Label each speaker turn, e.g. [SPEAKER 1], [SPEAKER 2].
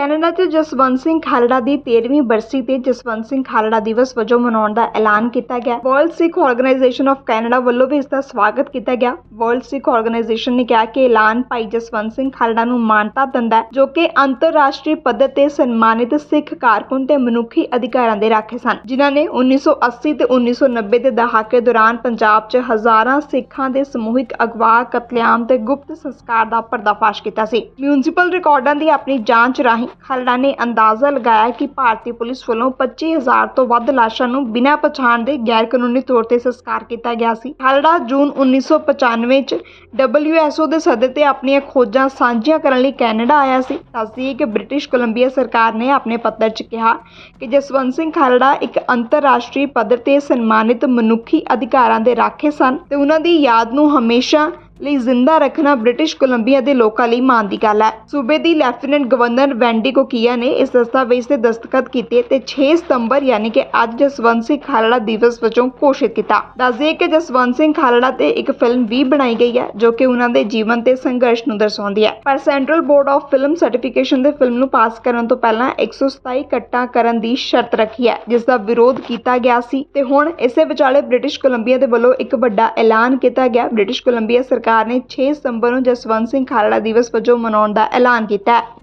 [SPEAKER 1] Canada 'ਚ ਜਸਵੰਤ ਸਿੰਘ ਖਾਲੜਾ ਦੀ 13ਵੀਂ ਬਰਸੀ ਤੇ ਜਸਵੰਤ ਸਿੰਘ ਖਾਲੜਾ ਦਿਵਸ ਵਜੋਂ ਮਨਾਉਣ ਦਾ ਐਲਾਨ ਕੀਤਾ ਗਿਆ। World Sikh Organization of Canada ਵੱਲੋਂ ਵੀ ਇਸ ਦਾ ਸਵਾਗਤ ਕੀਤਾ ਗਿਆ। ਵਰਲਡ ਸਿੱਖ ਆਰਗੇਨਾਈਜੇਸ਼ਨ ਨੇ ਕਿਹਾ ਕਿ ਐਲਾਨ ਭਾਈ ਜਸਵੰਤ ਸਿੰਘ ਖਾਲੜਾ ਨੂੰ ਮਾਨਤਾ ਦਿੰਦਾ ਜੋ ਕਿ ਅੰਤਰਰਾਸ਼ਟਰੀ ਪੱਧਰ ਤੇ ਸਨਮਾਨਿਤ ਸਿੱਖ ਕਾਰਕੁਨ ਤੇ ਮਨੁੱਖੀ ਅਧਿਕਾਰਾਂ ਦੇ ਰਾਖੇ ਸਨ, ਜਿਨ੍ਹਾਂ ਨੇ 1980 ਤੇ 1990 ਦੇ ਦਹਾਕੇ ਦੌਰਾਨ ਪੰਜਾਬ 'ਚ ਹਜ਼ਾਰਾਂ ਸਿੱਖਾਂ ਦੇ ਸਮੂਹਿਕ ਅਗਵਾ ਕਤਲੇਆਮ ਤੇ ਗੁਪਤ ਸੰਸਕਾਰ ਦਾ ਪਰਦਾਫਾਸ਼ ਕੀਤਾ ਸੀ। ਮਿਊਨਿਸਪਲ ਰਿਕਾਰਡਾਂ ਦੀ ਆਪਣੀ ਜਾਂਚ ਰਾਹੀਂ ਖਾਲੜਾ ਨੇ ਅੰਦਾਜ਼ਾ ਲਗਾਇਆ ਕਿ ਭਾਰਤੀ ਪੁਲਿਸ ਵੱਲੋਂ 25000 ਤੋਂ ਵੱਧ ਲਾਸ਼ਾਂ ਨੂੰ ਬਿਨਾਂ ਪਛਾਣ ਦੇ ਗੈਰ ਕਾਨੂੰਨੀ ਤੌਰ ਤੇ ਸੰਸਕਾਰ ਕੀਤਾ ਗਿਆ ਸੀ। ਖਾਲੜਾ ਜੂਨ 1995 ਚ WHO ਦੇ ਸੱਦੇ ਤੇ ਆਪਣੀਆਂ ਖੋਜਾਂ ਸਾਂਝੀਆਂ ਕਰਨ ਲਈ ਕੈਨੇਡਾ ਆਇਆ ਸੀ। ਦੱਸਦੀ ਕਿ ਬ੍ਰਿਟਿਸ਼ ਕੋਲੰਬੀਆ ਸਰਕਾਰ ਨੇ ਆਪਣੇ ਪੱਤਰ 'ਚ ਕਿਹਾ ਕਿ ਜਸਵੰਤ ਸਿੰਘ ਖਾਲੜਾ ਇੱਕ ਅੰਤਰਰਾਸ਼ਟਰੀ ਪੱਧਰ ਤੇ ਸਨਮਾਨਿਤ ਮਨੁੱਖੀ ਅਧਿਕਾਰਾਂ ਦੇ ਰਾਖੇ ਸਨ ਤੇ ਉਹਨਾਂ ਦੀ ਯਾਦ ਨੂੰ ਹਮੇਸ਼ਾ ਲਈ ਜ਼ਿੰਦਾ ਰੱਖਣਾ ਬ੍ਰਿਟਿਸ਼ ਕੋਲੰਬੀਆ ਦੇ ਲੋਕਾਂ ਲਈ ਮਾਣ ਦੀ ਗੱਲ ਹੈ। ਸੂਬੇ ਦੀ ਲੈਫਟੀਨੈਂਟ ਗਵਰਨਰ ਵੈਂਡੀ ਕੋਕੀਆ ਨੇ ਇਸ ਦਸਤਾਵੇਜ਼ ਤੇ ਦਸਤਖਤ ਕੀਤੇ ਤੇ 6 ਸਤੰਬਰ ਯਾਨੀ ਕਿ ਅੱਜ ਜਸਵੰਤ ਸਿੰਘ ਖਾਲੜਾ ਦਿਵਸ ਵਜੋਂ ਘੋਸ਼ਿਤ ਕੀਤਾ। ਦੱਸਦੇ ਕਿ ਜਸਵੰਤ ਸਿੰਘ ਖਾਲੜਾ ਤੇ ਇੱਕ ਫਿਲਮ ਵੀ ਬਣਾਈ ਗਈ ਹੈ, ਜੋ ਕਿ ਉਹਨਾਂ ਦੇ ਜੀਵਨ ਤੇ ਸੰਘਰਸ਼ ਨੂੰ ਦਰਸਾਉਂਦੀ ਹੈ। ਪਰ Central Board of Film Certification ਦੇ ਫਿਲਮ ਨੂੰ ਪਾਸ ਕਰਨ ਤੋਂ ਪਹਿਲਾਂ 127 ਕੱਟਾਂ ਕਰਨ ਦੀ ਸ਼ਰਤ ਰੱਖੀ ਹੈ, ਜਿਸ ਦਾ ਵਿਰੋਧ ਕੀਤਾ ਗਿਆ ਸੀ। ਤੇ ਹੁਣ ਇਸੇ ਵਿਚਾਲੇ ਬ੍ਰਿਟਿਸ਼ ਕੋਲੰਬੀਆ ਦੇ ਵੱਲੋਂ ਇੱਕ ਵੱਡਾ ਐਲਾਨ ਕੀਤਾ ਗਿਆ। ਬ੍ਰਿਟਿਸ਼ ਕੋਲੰਬੀਆ ਸਰਕਾਰ ਨੇ ਛੇ ਸਤੰਬਰ ਨੂੰ ਜਸਵੰਤ ਸਿੰਘ ਖਾਲੜਾ ਦਿਵਸ ਵਜੋਂ ਮਨਾਉਣ ਦਾ ਐਲਾਨ ਕੀਤਾ ਹੈ।